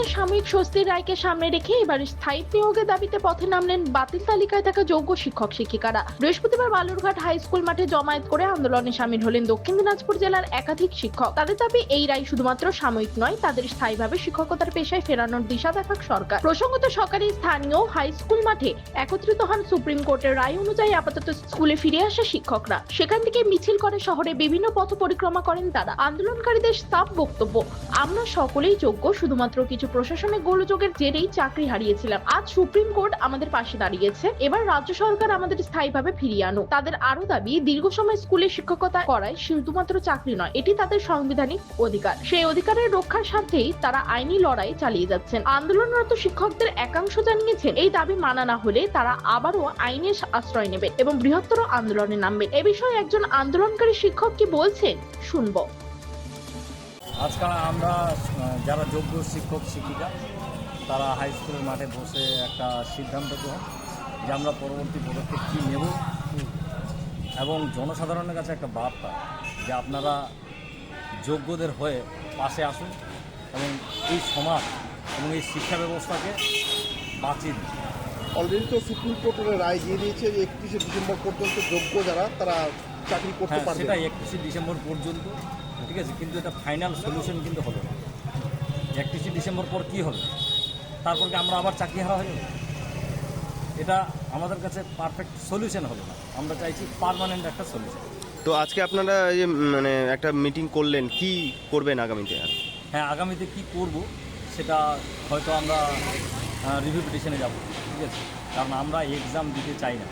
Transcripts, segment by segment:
আদালতের সাময়িক স্বস্তির রায়কে সামনে রেখে এবার স্থায়ী নিয়োগের দাবিতে পথে নামলেন বাতিল তালিকায় থাকা যোগ্য শিক্ষক শিক্ষিকারা। বৃহস্পতিবার বালুরঘাট হাই স্কুল মাঠে জমায়েত করে আন্দোলনে সামিল হলেন দক্ষিণ দিনাজপুর জেলার একাধিক শিক্ষক। তাদের দাবি, এই রায় শুধুমাত্র সাময়িক নয়, তাদের স্থায়ীভাবে শিক্ষকতার পেশায় ফেরানোর দিশা দেখাক সরকার। প্রসঙ্গত সকালে স্থানীয় হাই স্কুল মাঠে একত্রিত হন সুপ্রিম কোর্টের রায় অনুযায়ী আপাতত স্কুলে ফিরে আসা শিক্ষকরা। সেখান থেকে মিছিল করে শহরে বিভিন্ন পথ পরিক্রমা করেন তারা। আন্দোলনকারীদের সাফ বক্তব্য, আমরা সকলেই যোগ্য, শুধুমাত্র কিছু প্রশাসনিক গোলযোগের জেরেই চাকরি হারিয়েছিলাম। আজ সুপ্রিম কোর্ট আমাদের পাশে দাঁড়িয়েছে। এবার রাজ্য সরকার আমাদের স্থায়ীভাবে ফিরিয়ে আনুক। তাদের আরও দাবি, দীর্ঘ সময় স্কুলে শিক্ষকতা করায় শুধুমাত্র চাকরি নয়, এটি তাদের সাংবিধানিক অধিকার। সেই অধিকারের রক্ষার স্বার্থেই তারা আইনি লড়াই চালিয়ে যাচ্ছেন। আন্দোলনরত শিক্ষকদের একাংশ জানিয়েছেন, এই দাবি মানা না হলে তারা আবারও আইনের আশ্রয় নেবে এবং বৃহত্তর আন্দোলনে নামবে। এ বিষয়ে একজন আন্দোলনকারী শিক্ষক কি বলছেন, শুনব। আজকাল আমরা যারা যোগ্য শিক্ষক শিক্ষিকা তারা হাই স্কুলের মাঠে বসে একটা সিদ্ধান্ত গ্রহণ যে আমরা পরবর্তী পদক্ষেপ কী নেব। এবং জনসাধারণের কাছে একটা বার্তা যে আপনারা যোগ্যদের হয়ে পাশে আসুন এবং এই সমাজ এবং এই শিক্ষা ব্যবস্থাকে বাঁচিয়ে দিন। অলরেডি তো সুপ্রিম কোর্টের রায় দিয়ে দিয়েছে যে একত্রিশে ডিসেম্বর পর্যন্ত যোগ্য যারা তারা চাকরি করতে হ্যাঁ পারবে সেটা একত্রিশে ডিসেম্বর পর্যন্ত। ঠিক আছে কিন্তু এটা ফাইনাল সলিউশন কিন্তু হবে না। একত্রিশে ডিসেম্বর পর কি হবে? তারপর কি আমরা আবার চাকরি হারা হয়ে এটা আমাদের কাছে পারফেক্ট সলিউশন হবে না। আমরা চাইছি পার্মানেন্ট একটা সলিউশন তো আজকে আপনারা এই যে মানে একটা মিটিং করলেন কি করবেন আগামীতে আর? হ্যাঁ আগামীতে কি করব সেটা হয়তো আমরা রিভিউ পিটিশনে যাব ঠিক আছে? কারণ আমরা এক্সাম দিতে চাই না।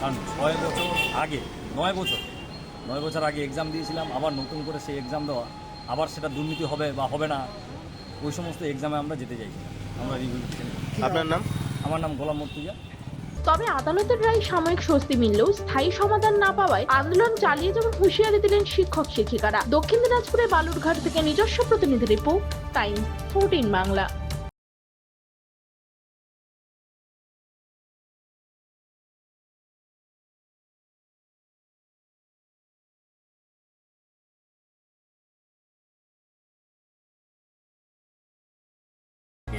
কারণ ছয় বছর আগে নয় বছর নয় বছর আগে এক্সাম দিয়েছিলাম আবার নতুন করে সেই এক্সাম দেওয়া আবার সেটা দুর্নীতি হবে বা হবে না ওই সমস্ত এক্সামে আমরা যেতে চাই আমরা আপনার নাম? আমার নাম গোলাম মর্তুজা। তবে আদালতের রায় সাময়িক স্বস্তি মিললেও স্থায়ী সমাধান না পাওয়ায় আন্দোলন চালিয়ে যাওয়ার হুঁশিয়ারি দিলেন শিক্ষক শিক্ষিকারা। দক্ষিণ দিনাজপুরে বালুরঘাট থেকে নিজস্ব প্রতিনিধি রিপোর্ট টাইম ফোরটিন বাংলা।